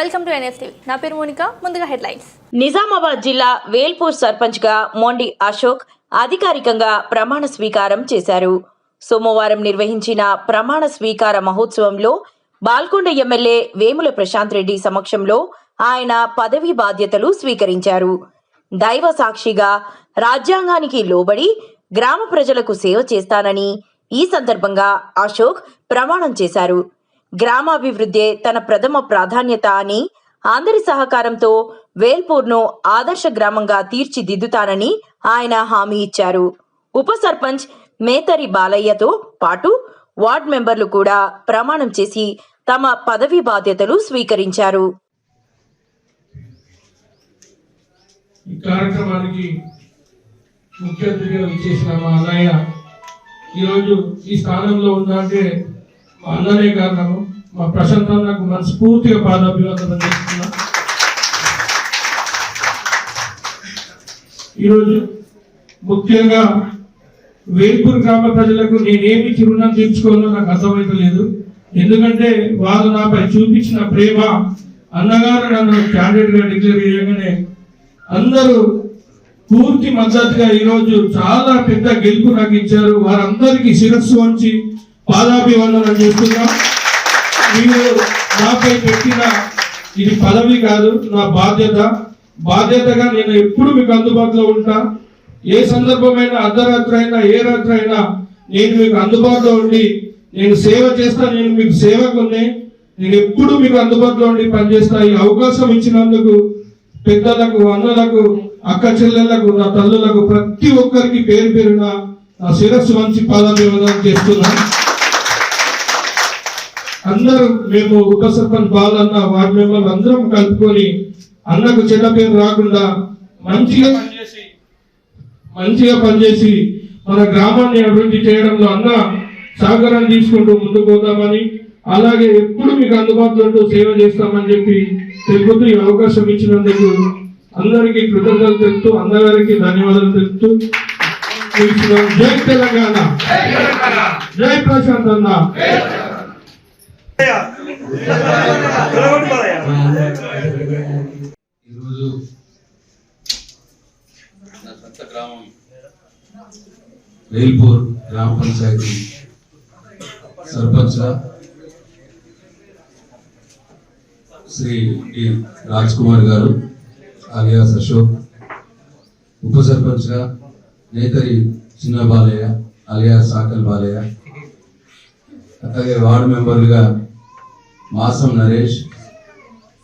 Welcome to NSTV నా పేరు Monica. ముందుగా హెడ్లైన్స్. నిజామాబాద్ జిల్లా వేల్పూర్ సర్పంచ్గా మోండి అశోక్ అధికారికంగా ప్రమాణ స్వీకారం చేశారు. సోమవారం నిర్వహించిన ప్రమాణ స్వీకార మహోత్సవంలో బాల్కొండ ఎమ్మెల్యే వేముల ప్రశాంత్ రెడ్డి సమక్షంలో ఆయన పదవీ బాధ్యతలు స్వీకరించారు. దైవ సాక్షిగా రాజ్యాంగానికి లోబడి గ్రామ ప్రజలకు సేవ చేస్తానని ఈ సందర్భంగా అశోక్ ప్రమాణం చేశారు. గ్రామాభివృద్ధే తన ప్రథమ ప్రాధాన్యత అని అందరి సహకారంతో వేల్పూర్ను ఆదర్శ గ్రామంగా తీర్చిదిద్దుతానని ఆయన హామీ ఇచ్చారు. ఉప సర్పంచ్ మేతరి బాలయ్యతో పాటు వార్డ్ మెంబర్లు కూడా ప్రమాణం చేసి తమ పదవీ బాధ్యతలు స్వీకరించారు. ఈ కార్యక్రమానికి ముఖ్య అతిథిగా ఇచ్చేసిన మా అన్నయ్య ఈరోజు ఈ స్థానంలో ఉందంటే మా అన్ననే కారణము. మా ప్రశాంత్ నాకు మనస్ఫూర్తిగా పాదాభివందనం చేస్తున్నా. ఈరోజు ముఖ్యంగా వేల్పూర్ గ్రామ ప్రజలకు నేనేమి చిరుణం తీర్చుకోవాలో నాకు అర్థమైతలేదు ఎందుకంటే వారు నాపై చూపించిన ప్రేమ అన్నగారు నన్ను క్యాండిడేట్గా డిక్లేర్ చేయగానే అందరూ పూర్తి మద్దతుగా ఈరోజు చాలా పెద్ద గెలుపు నాకు ఇచ్చారు. వారందరికీ శిరస్సు వంచి పాదాభివందనం చేస్తున్నాం. మీరు నాపై పెట్టిన ఇది పదవి కాదు నా బాధ్యత. బాధ్యతగా నేను ఎప్పుడు మీకు అందుబాటులో ఉంటా. ఏ సందర్భమైనా అర్ధరాత్రి అయినా ఏ రాత్రి అయినా నేను మీకు అందుబాటులో ఉండి నేను సేవ చేస్తా నేను మీకు సేవకుని నేను ఎప్పుడు మీకు అందుబాటులో ఉండి పనిచేస్తా. ఈ అవకాశం ఇచ్చినందుకు పెద్దలకు అన్నలకు అక్క చెల్లెళ్ళకు నా తల్లులకు ప్రతి ఒక్కరికి పేరు పేరున నా శిరస్సు మంచి పాదాభివందనం చేస్తున్నాను. అందరూ మేము ఉప సర్పంచ్ బాలన్న వార్డు మెంబర్లు అందరం కలుపుకొని అన్నకు చెడ్డ పేరు రాకుండా మంచిగా పనిచేసి మంచిగా పనిచేసి మన గ్రామాన్ని అభివృద్ధి చేయడంలో అన్న సహకారం తీసుకుంటూ ముందుకు పోతామని అలాగే ఎప్పుడు మీకు అందుబాటులో సేవ చేస్తామని చెప్పి తెలుపుతూ ఈ అవకాశం ఇచ్చినందుకు అందరికీ కృతజ్ఞతలు తెలుపుతూ అందరికి ధన్యవాదాలు తెలుపుతూ. జై తెలంగాణ. జై ప్రశాంత్ అన్న. ఈరోజు నా సొంత గ్రామం. వేల్పూర్ గ్రామ పంచాయతీ సర్పంచ్ శ్రీ టి రాజ్ కుమార్ గారు అలియాస్ అశోక్ ఉప సర్పంచ్గా నేతరి చిన్న బాలయ్య అలియాస్ సాకల్ బాలయ్య అలాగే వార్డు మెంబర్లుగా మాసం నరేష్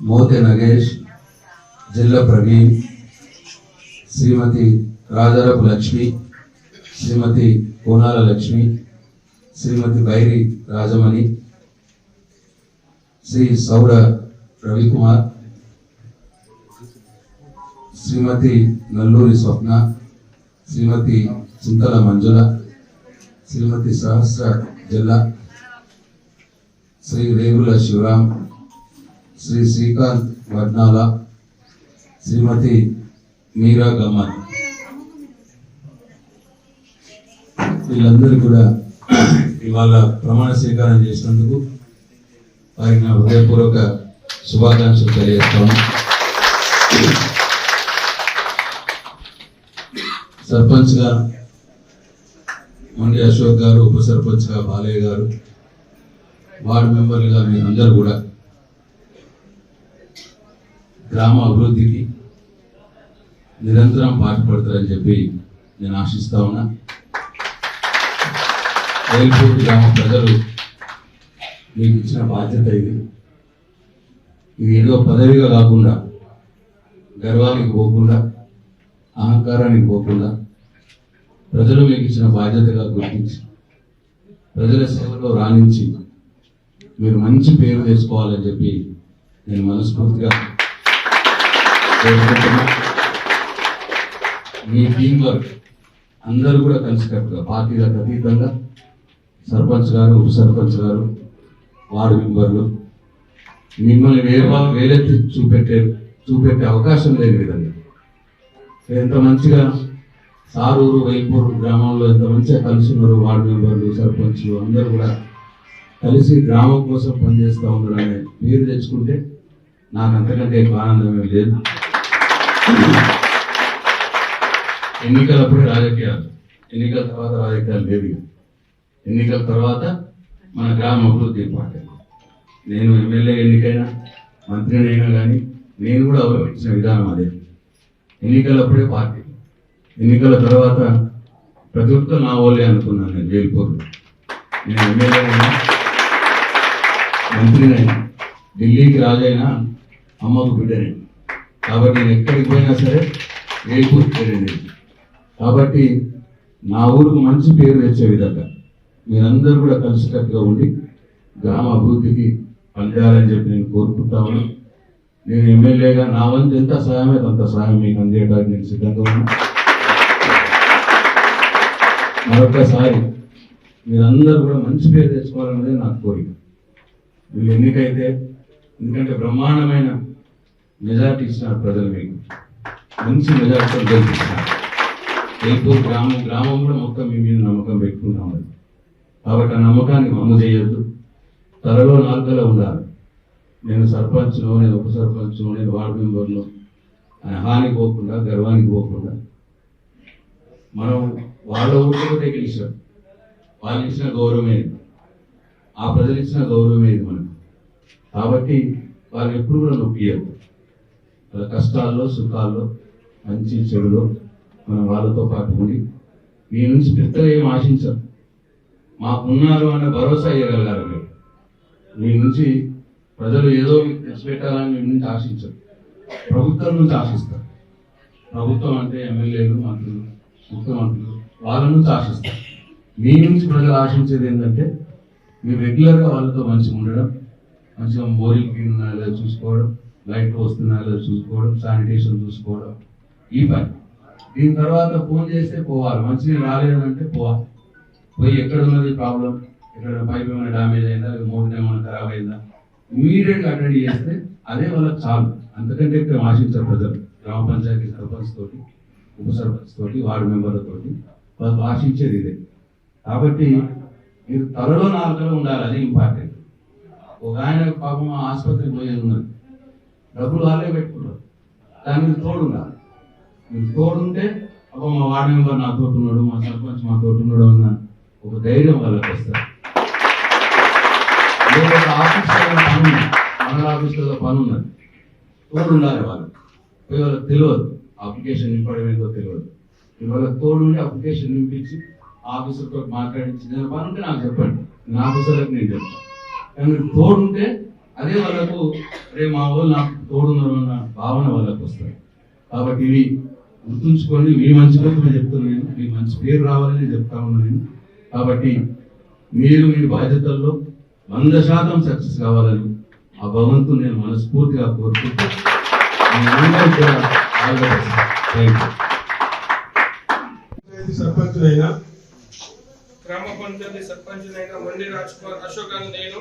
మోతే నగేష్ జిల్లా ప్రవీణ్ శ్రీమతి రాజారపు లక్ష్మి శ్రీమతి కోనాల లక్ష్మి శ్రీమతి బైరి రాజమణి శ్రీ సౌర రవికుమార్ శ్రీమతి నల్లూరి స్వప్న శ్రీమతి చింతల మంజుల శ్రీమతి సహస్ర జిల్లా శ్రీ రేగుల శివరాం శ్రీ శ్రీకాంత్ వడ్నాల శ్రీమతి మీరా గమ్మన్ వీళ్ళందరూ కూడా ఇవాళ ప్రమాణ స్వీకారం చేసినందుకు వారికి నా హృదయపూర్వక శుభాకాంక్షలు తెలియజేస్తాను. సర్పంచ్గా మండి అశోక్ గారు ఉప సర్పంచ్గా బాలయ్య గారు వార్డు మెంబర్లుగా మీరందరూ కూడా గ్రామ అభివృద్ధికి నిరంతరం పాటుపడతారని చెప్పి నేను ఆశిస్తా ఉన్నా. ఎయిర్పోర్ట్ గ్రామ ప్రజలు మీకు ఇచ్చిన బాధ్యత ఇది. ఇది ఏదో పదవిగా కాకుండా గర్వానికి పోకుండా అహంకారానికి పోకుండా ప్రజలు మీకు ఇచ్చిన బాధ్యతగా గుర్తించి ప్రజల సేవలో రాణించి మీరు మంచి పేరు తెచ్చుకోవాలని చెప్పి నేను మనస్ఫూర్తిగా కోరుకుంటున్నా. మీ టీం వర్క్ అందరూ కూడా కలిసికట్టుగా పార్టీలకు అతీతంగా సర్పంచ్ గారు ఉప సర్పంచ్ గారు వార్డు మెంబర్లు మిమ్మల్ని వేరే వేరెత్తి చూపెట్టే చూపెట్టే అవకాశం లేని విధంగా. ఎంత మంచిగా సారూరు వైపూరు గ్రామంలో ఎంత మంచిగా కలిసి ఉన్నారు వార్డు మెంబర్లు సర్పంచ్లు అందరూ కూడా కలిసి గ్రామం కోసం పనిచేస్తూ ఉన్నారనే మీరు తెచ్చుకుంటే నాకు అంతకంటే ఎక్కువ ఆనందం లేదు. ఎన్నికలప్పుడే రాజకీయాలు ఎన్నికల తర్వాత రాజకీయాలు లేవు ఎన్నికల తర్వాత మన గ్రామ అభివృద్ధి ఇంపార్టెంట్ నేను ఎమ్మెల్యే ఎన్నికైనా మంత్రినైనా కానీ నేను కూడా అవలంబించిన విధానం అదే. ఎన్నికలప్పుడే పార్టీ. ఎన్నికల తర్వాత ప్రతి ఒక్కరు నా వాళ్ళే అనుకున్నాను నేను జైలుపూర్లో నేను ఎమ్మెల్యేనైనా మంత్రినైనా ఢిల్లీకి రాజైనా అమ్మకు బిడ్డని. కాబట్టి నేను ఎక్కడికి పోయినా సరే జైపూర్ పేరేది కాబట్టి నా ఊరికి మంచి పేరు తెచ్చే విధంగా మీరందరూ కూడా కలిసికట్టుగా ఉండి గ్రామ అభివృద్ధికి పనిచేయాలని చెప్పి నేను కోరుకుంటా ఉన్నాను. నేను ఎమ్మెల్యేగా నా వంతు ఎంత సహాయం అయితే అంత సహాయం మీకు అందేయడానికి నేను సిద్ధంగా ఉన్నాను. మరొకసారి మీరందరూ కూడా మంచి పేరు తెచ్చుకోవాలన్నదే నాకు కోరిక. మీరు ఎన్నికైతే ఎందుకంటే బ్రహ్మాండమైన మెజార్టీ ఇచ్చినారు ప్రజలు మీకు. మంచి మెజార్టీతో గెలిపిస్తున్నారు. జైపూర్ గ్రామం గ్రామం కూడా మొత్తం మీ మీద నమ్మకం పెట్టుకుంటాం అది కాబట్టి ఆ నమ్మకాన్ని మమ్ము చేయొద్దు. త్వరలో నాలుకలో ఉండాలి. నేను సర్పంచ్లో నేను ఉప సర్పంచ్లో నేను వార్డు మెంబర్లో అని హానికి పోకుండా గర్వానికి పోకుండా మనం వాళ్ళ ఊళ్ళో గెలిచాం. వాళ్ళు ఇచ్చిన గౌరవమే ఆ ప్రజలు ఇచ్చిన గౌరవమే ఇది మనకు. కాబట్టి వాళ్ళు ఎప్పుడు కూడా నొప్పియద్దు కష్టాల్లో సుఖాల్లో మంచి చెడులో మనం వాళ్ళతో పాటు ఉండి మీ నుంచి పెద్దగా ఏం ఆశించరు మాకున్నారు అనే భరోసా ఇవ్వగలగాలి మీరు. మీ నుంచి ప్రజలు ఏదో పెట్టాలని తెచ్చిపెట్టాలని మీ నుంచి ఆశించరు. ప్రభుత్వం నుంచి ఆశిస్తారు. ప్రభుత్వం అంటే ఎమ్మెల్యేలు మంత్రులు ముఖ్యమంత్రులు వాళ్ళ నుంచి ఆశిస్తారు. మీ నుంచి ప్రజలు ఆశించేది ఏంటంటే మీరు రెగ్యులర్గా వాళ్ళతో మంచిగా ఉండడం మంచిగా బోరింగ్ తిన్నా లేదా చూసుకోవడం లైట్ వస్తున్నా లేదా చూసుకోవడం శానిటేషన్ చూసుకోవడం ఈ పని. దీని తర్వాత ఫోన్ చేస్తే పోవాలి. మంచిగా రాలేదంటే పోవాలి. పోయి ఎక్కడ ఉన్నది ప్రాబ్లం? ఎక్కడ పైప్ ఏమైనా డ్యామేజ్ అయిందా? లేదా మోటార్ ఏమైనా ఖరాబ్ అయిందా? ఇమీడియట్గా అటెండ్ చేస్తే అదే వాళ్ళకి చాలు. అంతకంటే ఇక్కడ ఆశించారు ప్రజలు. గ్రామ పంచాయతీ సర్పంచ్ తోటి ఉప సర్పంచ్ తోటి వార్డు మెంబర్లతోటి వాళ్ళు ఆశించేది ఇదే. కాబట్టి మీరు త్వరలో నాలుగులో ఉండాలి అది ఇంపార్టెంట్ ఒక ఆయన పాపం ఆసుపత్రికి పోయి ఉన్నది. డబ్బులు వాళ్ళే పెట్టుకుంటారు. దాని మీద తోడు ఉండాలి మీరు తోడుంటే అబ్బా మా వార్డు మెంబర్ నా తోటి ఉన్నాడు మా సర్పంచ్ మా తోటి ఉన్నాడు అన్న ఒక ధైర్యం వాళ్ళకి వస్తారు ఏదో మండల ఆఫీసులో పని ఉన్నది. తోడు ఉండాలి వాళ్ళు. వాళ్ళకి తెలియదు అప్లికేషన్ నింపడం ఏంటో తెలియదు. మీరు వాళ్ళకి తోడు అప్లికేషన్ నింపించి ఆఫీసర్తో మాట్లాడించి నేను పని ఉంటే నాకు చెప్పండి. నా ఆఫీసర్లకు నేను చెప్తాను కానీ తోడు ఉంటే అదే వాళ్ళకు రే మా వాళ్ళు నాకు తోడున్నారు అన్న భావన వాళ్ళకు వస్తుంది. కాబట్టి ఇవి గుర్తుంచుకొని మీ మంచి కోసం చెప్తున్నాను నేను. మీ మంచి పేరు రావాలని చెప్తా ఉన్నాను నేను. కాబట్టి మీరు మీ బాధ్యతల్లో వంద శాతం సక్సెస్ కావాలని ఆ భగవంతుని నేను మనస్ఫూర్తిగా సర్పంచ్ మీ అందరికీ కూడా all the best. Thank you. Panchayat సర్పంచులైన panchayat సర్పంచ్నైన మండి రాజ్ కుమార్ అశోక్ అని నేను.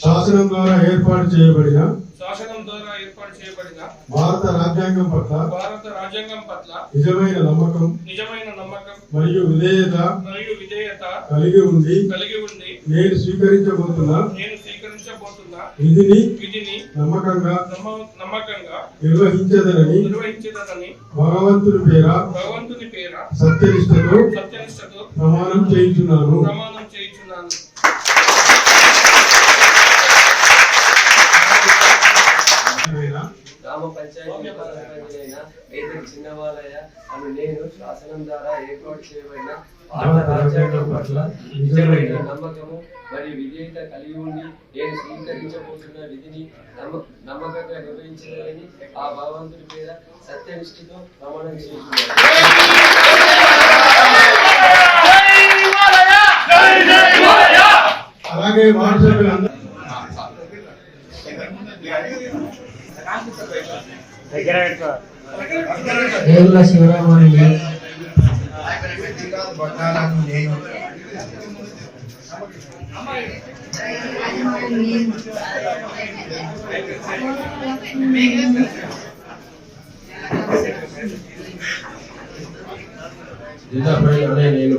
శాసనం ద్వారా ఏర్పాటు చేయబడిన శాసనం ద్వారా ఏర్పాటు చేయబడిన భారత రాజ్యాంగం పట్ల భారత రాజ్యాంగం పట్ల నిజమైన నమ్మకం నిజమైన నమ్మకం మరియు విధేయత మరియు విధేయత కలిగి ఉండి కలిగి ఉండి నేను స్వీకరించబోతున్న నేను స్వీకరించబోతున్న విధిని విధిని నమ్మకంగా నమ్మ- నమ్మకంగా నిర్వహించదనని నిర్వహించేదని భగవంతుని పేర భగవంతుని పేర సత్యనిష్టతో సత్యనిష్టతో ప్రమాణం చేయించున్నాను. ప్రమాణం చేయించున్నాను. గ్రామ పంచాయతీ అని నేను శాసనం ద్వారా ఏర్పాటు చేయబడిన భారత రాజ్యాంగం పట్ల నిజమైన నమ్మకము మరియు విధేయత కలిగి ఉండి నేను స్వీకరించబోతున్న విధిని నమ్మ నమ్మకంగా నిర్వహించాలని ఆ భగవంతుడి పేర సత్యనిష్ఠతో ప్రమాణం చేస్తున్నాను. అలాగే సభ్యులందరూ దేవుల జిల్లా ప్రజలనే నేను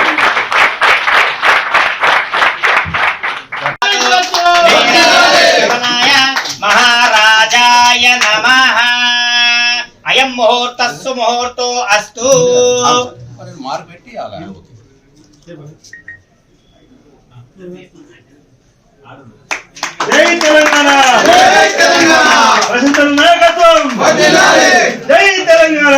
అయం ముహూర్త సుముహూర్తో అస్తు జై తెలంగాణ జై తెలంగాణ ప్రజల నాయకత్వం జై తెలంగాణ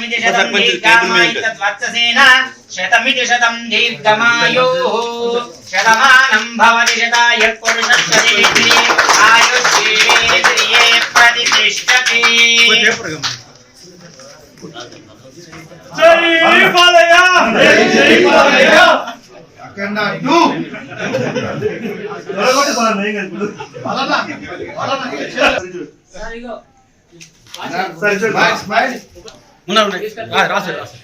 శతమితి శతం దీర్ఘమాయితత్వత్సేన శతమితి శతం దీర్ఘమాయో శతమానం భవతి శతాయ పురుషస్వదేత్రి ఉన్నాయి ఉన్నాయి రాసే రాసే రాసే